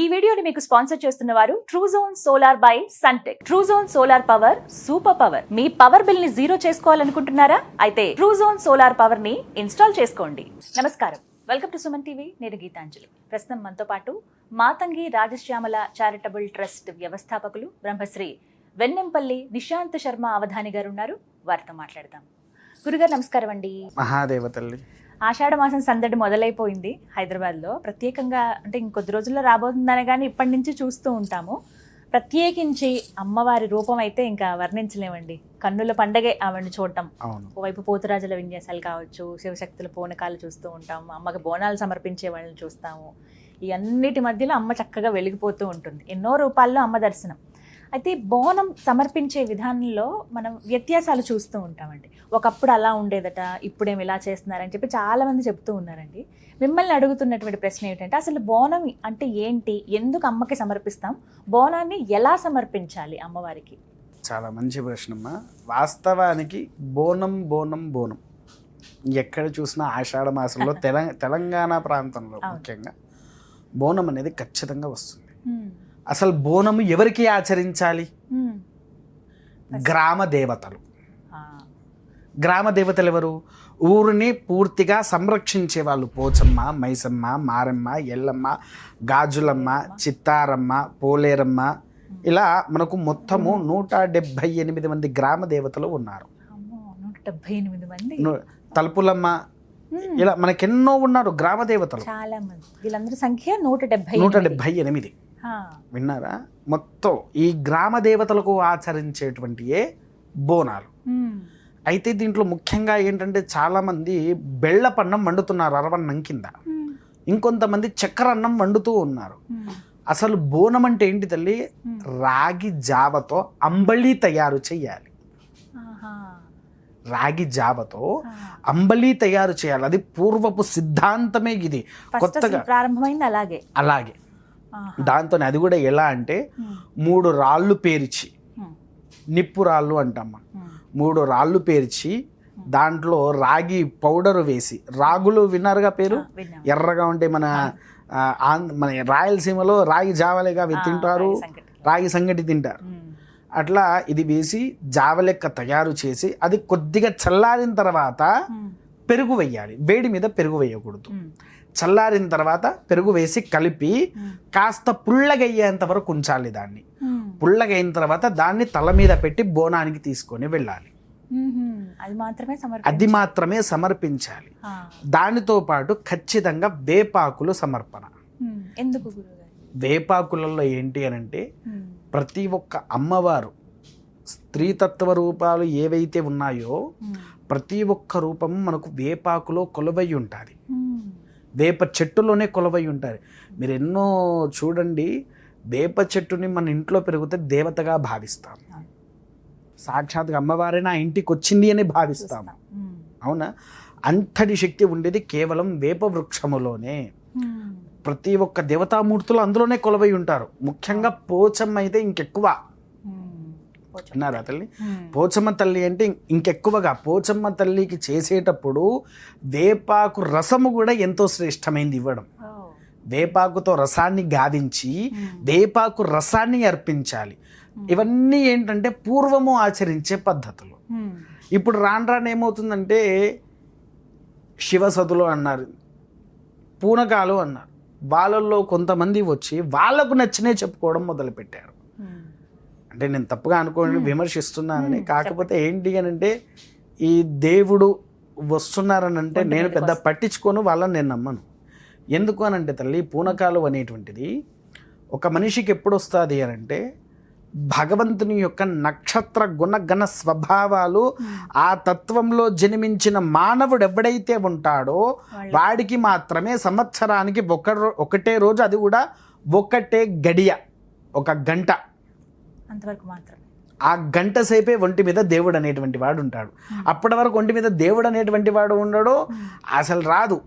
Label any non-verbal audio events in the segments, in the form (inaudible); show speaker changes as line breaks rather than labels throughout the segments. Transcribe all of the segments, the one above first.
ఈ వీడియోని మీకు స్పాన్సర్ చేస్తున్న వారు Truzon solar by Suntek Truzon solar power super power me power బిల్ని జీరో చేసుకోవాలనుకుంటున్నారా? అయితే ట్రూజోన్ సోలార్ పవర్ని ఇన్స్టాల్ చేసుకోండి. నమస్కారం. వెల్కమ్ టు సుమన్ టీవీ నేను గీతాంజలి. ప్రస్తుతం మనతో పాటు మాతంగి రాజశ్యామల చారిటబుల్ ట్రస్ట్ వ్యవస్థాపకులు బ్రహ్మశ్రీ వెన్నెంపల్లి నిశాంత్ శర్మ అవధాని గారు ఉన్నారు. వారితో మాట్లాడదాం. గురుగారు నమస్కారం అండి.
మహాదేవ తల్లి.
ఆషాఢ మాసం సందడి మొదలైపోయింది హైదరాబాద్లో. ప్రత్యేకంగా అంటే ఇంకొద్ది రోజుల్లో రాబోతుందనే కానీ ఇప్పటి నుంచి చూస్తూ ఉంటాము. ప్రత్యేకించి అమ్మవారి రూపం అయితే ఇంకా వర్ణించలేమండి. కన్నుల పండగే ఆవిడని చూడటం. ఓవైపు పోతురాజుల విన్యాసాలు కావచ్చు శివశక్తుల పూనకాలు చూస్తూ ఉంటాము. అమ్మకి బోనాలు సమర్పించే వాళ్ళని చూస్తాము. ఈ అన్నిటి మధ్యలో అమ్మ చక్కగా వెలిగిపోతూ ఉంటుంది. ఎన్నో రూపాల్లో అమ్మ దర్శనం. అయితే బోనం సమర్పించే విధానంలో మనం వ్యత్యాసాలు చూస్తూ ఉంటామండి. ఒకప్పుడు అలా ఉండేదట ఇప్పుడేం ఇలా చేస్తున్నారని చెప్పి చాలా మంది చెప్తూ ఉన్నారండి. మిమ్మల్ని అడుగుతున్నటువంటి ప్రశ్న ఏంటంటే అసలు బోనం అంటే ఏంటి? ఎందుకు అమ్మకి సమర్పిస్తాం? బోనాన్ని ఎలా సమర్పించాలి అమ్మవారికి?
చాలా మంచి ప్రశ్నమ్మ. వాస్తవానికి బోనం బోనం బోనం. ఎక్కడ చూసినా ఆషాఢ మాసంలో తెల తెలంగాణ ప్రాంతంలో. ముఖ్యంగా బోనం అనేది ఖచ్చితంగా వస్తుంది. అసలు బోనము ఎవరికి ఆచరించాలి. గ్రామ దేవతలు. గ్రామ దేవతలు ఎవరు? ఊరిని పూర్తిగా సంరక్షించే వాళ్ళు పోచమ్మ మైసమ్మ మారమ్మ ఎల్లమ్మ గాజులమ్మ చిత్తారమ్మ పోలేరమ్మ. ఇలా మనకు మొత్తము నూట డెబ్భై ఎనిమిది మంది గ్రామ దేవతలు ఉన్నారు.
డెబ్బై ఎనిమిది మంది?
తలుపులమ్మ. ఇలా మనకెన్నో ఉన్నారు గ్రామ దేవతలు.
చాలా మంది. వీళ్ళందరి సంఖ్య నూట డెబ్బై
నూట. డెబ్భై ఎనిమిది. విన్నారా మొత్తం ఈ గ్రామ దేవతలకు ఆచరించేటువంటి బోనాలు. అయితే దీంట్లో ముఖ్యంగా ఏంటంటే చాలామంది బెళ్ళపన్నం వండుతున్నారు అరవన్నం కింద. ఇంకొంతమంది చక్కెర అన్నం వండుతూ ఉన్నారు. అసలు బోనం అంటే ఏంటి తల్లి. రాగి జావతో అంబలి తయారు చేయాలి. రాగి జావతో. అంబలి తయారు చేయాలి అది పూర్వపు సిద్ధాంతమే ఇది కొత్తగా
ప్రారంభమైంది అలాగే
అలాగే. దాంతో అది కూడా ఎలా అంటే. మూడు రాళ్ళు పేర్చి. నిప్పు రాళ్ళు అంటమ్మ. మూడు రాళ్ళు పేర్చి దాంట్లో రాగి పౌడర్ వేసి రాగులు విన్నారుగా పేరు. ఎర్రగా ఉంటే మన మన రాయలసీమలో రాగి జావలేగా అవి తింటారు
రాగి సంగటి.
తింటారు. అట్లా ఇది వేసి జావలెక్క తయారు చేసి అది కొద్దిగా చల్లారిన తర్వాత. పెరుగు వేయాలి వేడి మీద పెరుగు వేయకూడదు. చల్లారిన తర్వాత పెరుగు వేసి కలిపి. కాస్త పుల్లగయ్యేంత వరకు ఉంచాలి దాన్ని. పుల్లగైన తర్వాత దాన్ని తల మీద పెట్టి బోనానికి తీసుకొని వెళ్ళాలి.
అది మాత్రమే
అది
సమర్పించాలి
మాత్రమే సమర్పించాలి. దానితో పాటు ఖచ్చితంగా వేపాకులు సమర్పణ.
ఎందుకు
వేపాకులలో ఏంటి అని అంటే. ప్రతి ఒక్క అమ్మవారు స్త్రీతత్వ రూపాలు ఏవైతే ఉన్నాయో. ప్రతి ఒక్క రూపం మనకు వేపాకులో కొలువై ఉంటుంది. వేప చెట్టులోనే కొలువై ఉంటుంది మీరు ఎన్నో చూడండి వేప చెట్టుని మన ఇంట్లో పెరిగితే దేవతగా భావిస్తాం. సాక్షాత్గా అమ్మవారే నా ఇంటికి వచ్చింది అని భావిస్తాం. అవునా? అంతటి శక్తి ఉండేది కేవలం వేప వృక్షములోనే. ప్రతి ఒక్క దేవతామూర్తులు అందులోనే కొలవై ఉంటారు. ముఖ్యంగా పోచమ్మ అయితే ఇంకెక్కువ. విన్నారా తల్లి. పోచమ్మ తల్లి అంటే ఇంకెక్కువగా పోచమ్మ తల్లికి చేసేటప్పుడు వేపాకు రసము కూడా ఎంతో శ్రేష్టమైంది ఇవ్వడం. వేపాకుతో రసాన్ని గావించి. వేపాకు రసాన్ని అర్పించాలి ఇవన్నీ ఏంటంటే పూర్వము ఆచరించే పద్ధతులు. ఇప్పుడు రాను రాను ఏమవుతుందంటే శివసతులు అన్నారు పూనకాలు అన్నారు వాళ్ళల్లో కొంతమంది వచ్చి వాళ్ళకు నచ్చినే చెప్పుకోవడం మొదలుపెట్టారు. అంటే నేను తప్పుగా అనుకోండి విమర్శిస్తున్నానని. కాకపోతే ఏంటి అని అంటే ఈ దేవుడు వస్తున్నారని అంటే నేను పెద్ద పట్టించుకోను వాళ్ళని నేను నమ్మను. ఎందుకు అని అంటే తల్లి పూనకాలు అనేటువంటిది ఒక మనిషికి ఎప్పుడు వస్తుంది అని అంటే భగవంతుని యొక్క నక్షత్ర గుణగణ స్వభావాలు ఆ తత్వంలో జన్మించిన మానవుడు ఎవడైతే ఉంటాడో వాడికి మాత్రమే సంవత్సరానికి ఒక ఒకటే రోజు అది కూడా ఒకటే గడియ ఒక గంట.
అంతవరకు మాత్రమే.
ఆ గంట సేపే ఒంటి మీద దేవుడు అనేటువంటి వాడు ఉంటాడు. అప్పటి వరకు ఒంటి మీద దేవుడు అనేటువంటి వాడు ఉండడు అసలు రాదు.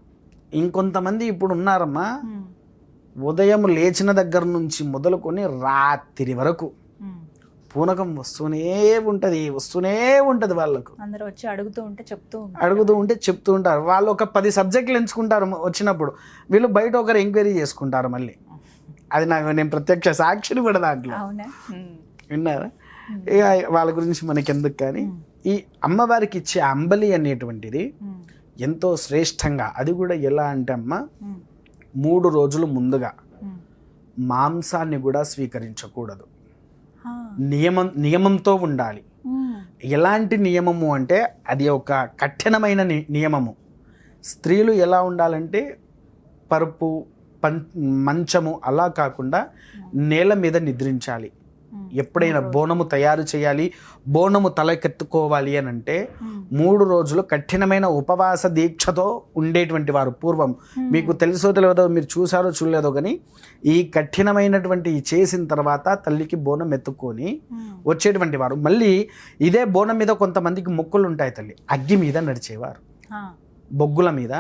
ఇంకొంతమంది ఇప్పుడు ఉన్నారమ్మా. ఉదయం లేచిన దగ్గర నుంచి మొదలుకొని రాత్రి వరకు. పూనకం వస్తూనే ఉంటుంది వస్తూనే ఉంటుంది వాళ్ళకు.
అందరూ వచ్చి అడుగుతూ ఉంటే చెప్తూ ఉంటారు.
అడుగుతూ ఉంటే చెప్తూ ఉంటారు. వాళ్ళు ఒక పది సబ్జెక్టులు ఎంచుకుంటారు వచ్చినప్పుడు. వీళ్ళు బయట ఒకరు ఎంక్వైరీ చేసుకుంటారు మళ్ళీ. అది నాకు నేను ప్రత్యక్ష సాక్షిని కూడా దాంట్లో. విన్నారా ఇక వాళ్ళ గురించి మనకి ఎందుకు కానీ ఈ అమ్మవారికి ఇచ్చే అంబలి అనేటువంటిది. ఎంతో శ్రేష్టంగా అది కూడా ఎలా అంటే అమ్మ. మూడు రోజులు ముందుగా. మాంసాన్ని కూడా స్వీకరించకూడదు. నియమం నియమంతో ఉండాలి. ఎలాంటి నియమము అంటే అది ఒక కఠినమైన నియమము స్త్రీలు ఎలా ఉండాలంటే పరుపు పం మంచము అలా కాకుండా నేల మీద నిద్రించాలి. ఎప్పుడైనా బోనము తయారు చేయాలి బోనము తలకెత్తుకోవాలి అని అంటే. మూడు రోజులు కఠినమైన ఉపవాస దీక్షతో ఉండేటువంటి వారు పూర్వం. మీకు తెలుసో తెలియదో మీరు చూసారో చూడలేదో కానీ ఈ కఠినమైనటువంటి చేసిన తర్వాత తల్లికి బోనం ఎత్తుకొని. వచ్చేటువంటి వారు. మళ్ళీ ఇదే బోనం మీద కొంతమందికి మొక్కులు ఉంటాయి తల్లి. అగ్గి మీద నడిచేవారు. బొగ్గుల మీద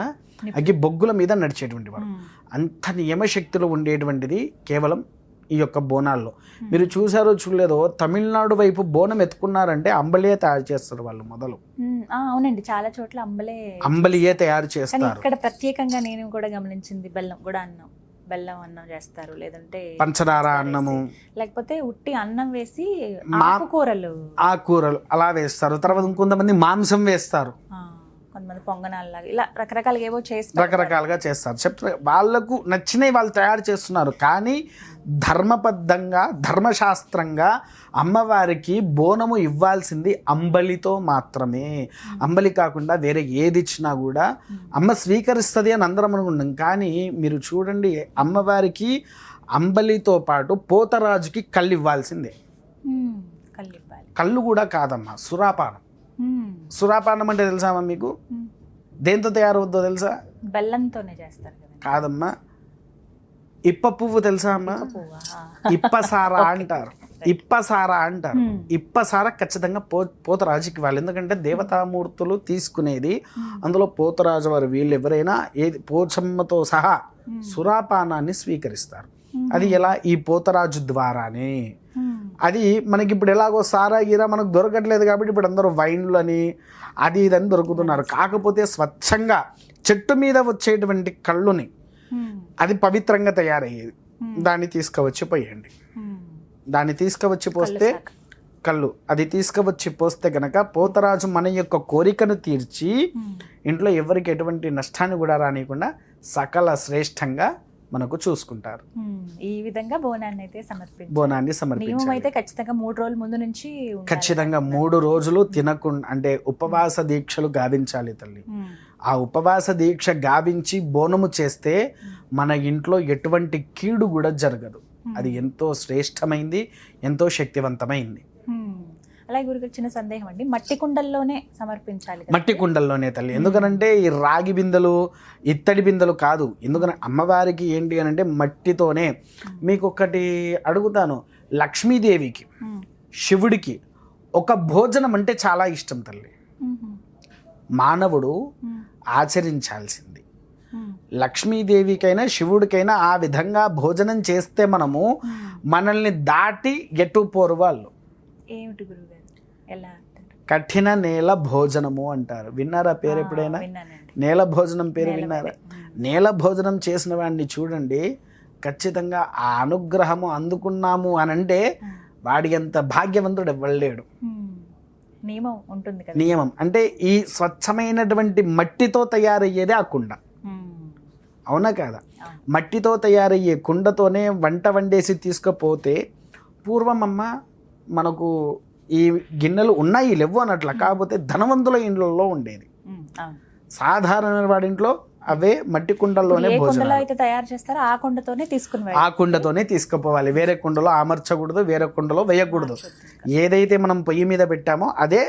అగ్గి బొగ్గుల మీద నడిచేటువంటి వారు. అంత నియమశక్తులు ఉండేటువంటిది కేవలం ఈ యొక్క బోనాల్లో. మీరు చూసారో చూడలేదో తమిళనాడు వైపు బోనం ఎత్తుకున్నారంటే అంబలియే తయారు చేస్తారు వాళ్ళు మొదలు.
అవునండి. చాలా చోట్ల అంబలే
అంబలియే తయారు చేస్తారు.
ఇక్కడ ప్రత్యేకంగా నేను కూడా గమనించింది బెల్లం కూడా అన్నం. బెల్లం అన్నం చేస్తారు లేదంటే
పంచదార అన్నము.
లేకపోతే ఉట్టి అన్నం వేసి ఆకుకూరలు.
ఆకుకూరలు అలా వేస్తారు. తర్వాత ఇంకొంతమంది మాంసం వేస్తారు.
కొంతమంది పొంగనాల్లాగా. ఇలా రకరకాలుగా ఏవో చేసి
రకరకాలుగా చేస్తారు. చెప్తారు వాళ్ళకు నచ్చినవి వాళ్ళు తయారు చేస్తున్నారు. కానీ ధర్మబద్ధంగా ధర్మశాస్త్రంగా అమ్మవారికి బోనము ఇవ్వాల్సింది అంబలితో మాత్రమే. అంబలి కాకుండా వేరే ఏది ఇచ్చినా కూడా అమ్మ స్వీకరిస్తుంది అని అందరం అనుకుంటాం కానీ మీరు చూడండి అమ్మవారికి అంబలితో పాటు పోతరాజుకి కళ్ళు ఇవ్వాల్సిందే. కళ్ళు కూడా కాదమ్మా సురాపానం. సురాపానం అంటే తెలుసామా మీకు. దేంతో తయారవుద్దో తెలుసా?
బెల్లంతోనే చేస్తారు కదా.
కాదమ్మా. ఇప్ప పువ్వు తెలుసా అమ్మా? ఇప్పసార (laughs) అంటారు. ఇప్పసార అంటారు. ఇప్పసార ఖచ్చితంగా పో పోతరాజుకి వాళ్ళు. ఎందుకంటే దేవతామూర్తులు తీసుకునేది అందులో పోతరాజు వారు వీళ్ళు ఎవరైనా ఏది పోచమ్మతో సహా సురాపానాన్ని స్వీకరిస్తారు. అది ఎలా? ఈ పోతరాజు ద్వారానే. అది మనకి ఇప్పుడు ఎలాగో సారా గీరా మనకు దొరకట్లేదు కాబట్టి ఇప్పుడు అందరూ వైన్లు అని అది ఇది అని దొరుకుతున్నారు కాకపోతే స్వచ్ఛంగా చెట్టు మీద వచ్చేటువంటి కళ్ళుని
ఉమ్,
అది పవిత్రంగా తయారయ్యేది. దాన్ని తీసుకువచ్చి పోయండి.
ఉమ్.
దాన్ని తీసుకువచ్చి పోస్తే. కళ్ళు. అది తీసుకువచ్చి పోస్తే గనక పోతరాజు మన యొక్క కోరికను తీర్చి ఇంట్లో ఎవరికి ఎటువంటి నష్టాన్ని కూడా రానియకుండా సకల శ్రేష్టంగా మనకు చూసుకుంటారు.
ఈ విధంగా బోనాన్ని అయితే సమర్పించాలి
బోనాన్ని సమర్పించాలి
అయితే ఖచ్చితంగా మూడు రోజుల ముందు నుంచి.
ఖచ్చితంగా మూడు రోజులు తినకుండా అంటే ఉపవాస దీక్షలు గావించాలి తల్లి ఆ ఉపవాస దీక్ష గావించి బోనము చేస్తే మన ఇంట్లో ఎటువంటి కీడు కూడా జరగదు అది ఎంతో శ్రేష్టమైంది ఎంతో శక్తివంతమైంది.
అలాగే గురికి చిన్న సందేహం అండి. మట్టి కుండల్లోనే సమర్పించాలి?
మట్టి కుండల్లోనే తల్లి. ఎందుకనంటే ఈ రాగి బిందెలు ఇత్తడి బిందెలు కాదు. ఎందుకని అమ్మవారికి ఏంటి అని అంటే మట్టితోనే మీకు ఒకటి అడుగుతాను. లక్ష్మీదేవికి శివుడికి ఒక భోజనం అంటే చాలా ఇష్టం తల్లి. మానవుడు ఆచరించాల్సింది. లక్ష్మీదేవికైనా శివుడికైనా ఆ విధంగా భోజనం చేస్తే మనము. మనల్ని దాటి ఎటు పోరు వాళ్ళు.
ఏమిటి ఎలా
కఠిన నేల భోజనము అంటారు. విన్నారా పేరు ఎప్పుడైనా? నేల భోజనం పేరు విన్నారా. నేల భోజనం చేసిన వాడిని చూడండి. ఖచ్చితంగా ఆ అనుగ్రహము అందుకున్నాము అని అంటే. వాడి అంత భాగ్యవంతుడు ఎవ్వలేడు
ఉమ్. నియమం ఉంటుంది కదా.
నియమం. అంటే ఈ స్వచ్ఛమైనటువంటి మట్టితో తయారయ్యేదే ఆ కుండ. అవునా కాదా. మట్టితో తయారయ్యే కుండతోనే వంట వండేసి తీసుకుపోతే పూర్వం అమ్మ మనకు ఈ గిన్నెలు ఉన్నాయి లేవు అన్నట్ల. కాకపోతే ధనవంతుల ఇండ్లలో ఉండేది. సాధారణ వాడి ఇంట్లో అవే మట్టి కుండల్లోనే భోజనం
అయితే తయారు చేస్తారో ఆ కుండతోనే తీసుకుని
ఆ కుండతోనే తీసుకుపోవాలి. వేరే కుండలో అమర్చకూడదు వేరే కుండలో వేయకూడదు. ఏదైతే మనం పొయ్యి మీద పెట్టామో అదే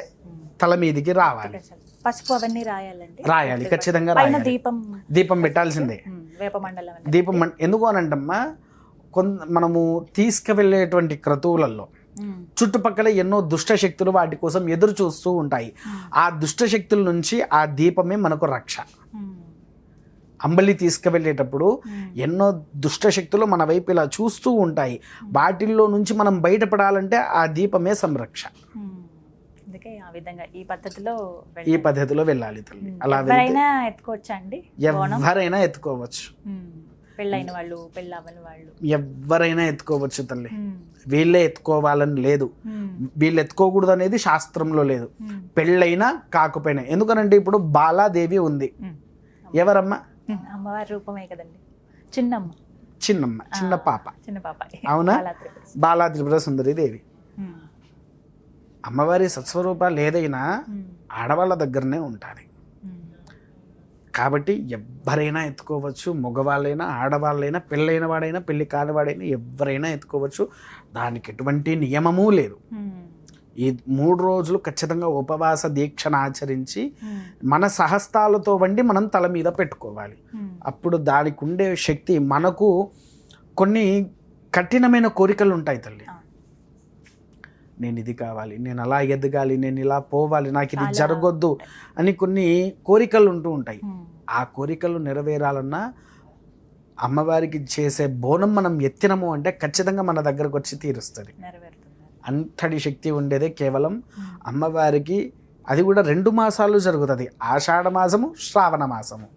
తల మీదికి రావాలి.
పసుపు అవన్నీ రాయాలండి.
రాయాలి ఖచ్చితంగా రాయాలి.
దీపం
దీపం పెట్టాల్సిందే. దీపం ఎందుకు అని అంటమ్మా కొంత మనము తీసుకువెళ్ళేటువంటి క్రతువులలో చుట్టుపక్కల ఎన్నో దుష్ట శక్తులు వాటి కోసం ఎదురు చూస్తూ ఉంటాయి. ఆ దుష్ట శక్తుల నుంచి ఆ దీపమే మనకు రక్ష. అంబలి తీసుకువెళ్ళేటప్పుడు. ఎన్నో దుష్ట శక్తులు మన వైపు ఇలా చూస్తూ ఉంటాయి. వాటిల్లో నుంచి మనం బయటపడాలంటే ఆ దీపమే సంరక్ష.
ఆ విధంగా ఈ పద్ధతిలో
ఈ
వెళ్ళాలి.
పద్ధతిలో వెళ్ళాలి తల్లి. అలా
ఎవరైనా ఎత్తుకోవచ్చా అండి? బోనం?
ఎవరైనా ఎత్తుకోవచ్చు.
పెళ్ళైన వాళ్ళు పెళ్ళి అవ్వని వాళ్ళు.
ఎవరైనా ఎత్తుకోవచ్చు తల్లి. వీళ్ళే ఎత్తుకోవాలని లేదు. వీళ్ళు ఎత్తుకోకూడదు అనేది శాస్త్రంలో లేదు. పెళ్ళైనా కాకపోయినా. ఎందుకనంటే ఇప్పుడు బాలాదేవి ఉంది. ఎవరమ్మా?
అమ్మవారి రూపమే కదండి. చిన్నమ్మ.
చిన్నమ్మ చిన్న పాప.
చిన్న పాప.
అవునా?
బాలా త్రిపుర.
సుందరి దేవి. అమ్మవారి సత్స్వరూపాలు ఏదైనా
ఉమ్,
ఆడవాళ్ళ దగ్గరనే ఉంటుంది. కాబట్టి ఎవరైనా ఎత్తుకోవచ్చు. మగవాళ్ళైనా ఆడవాళ్ళైనా పెళ్ళైన వాడైనా పెళ్ళి కానివాడైనా ఎవరైనా ఎత్తుకోవచ్చు. దానికి ఎటువంటి నియమము లేదు. ఈ మూడు రోజులు ఖచ్చితంగా ఉపవాస దీక్షను ఆచరించి మన సహస్తాలతో వండి మనం తల మీద పెట్టుకోవాలి. అప్పుడు దానికి ఉండే శక్తి మనకు కొన్ని కఠినమైన కోరికలు ఉంటాయి తల్లి. నేను ఇది కావాలి నేను అలా ఎదగాలి నేను ఇలా పోవాలి నాకు ఇది జరగొద్దు అని కొన్ని కోరికలు ఉంటూ ఉంటాయి. ఆ కోరికలు నెరవేరాలన్నా అమ్మవారికి చేసే బోనం మనం ఎత్తినము అంటే ఖచ్చితంగా మన దగ్గరకు వచ్చి తీరుస్తుంది. అంతటి శక్తి ఉండేదే కేవలం అమ్మవారికి అది కూడా రెండు మాసాలు జరుగుతుంది. ఆషాఢ మాసము శ్రావణ మాసము.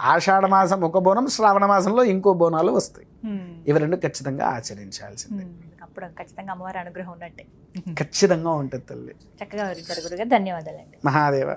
ఆషాఢ మాసం ఒక బోనం శ్రావణ మాసంలో ఇంకో బోనాలు వస్తాయి. ఇవి రెండు ఖచ్చితంగా ఆచరించాల్సిందే.
అప్పుడు ఖచ్చితంగా అమ్మవారి అనుగ్రహం ఉన్నట్టే.
ఖచ్చితంగా ఉంటుంది తల్లి.
చక్కగా ధన్యవాదాలండి.
మహాదేవ.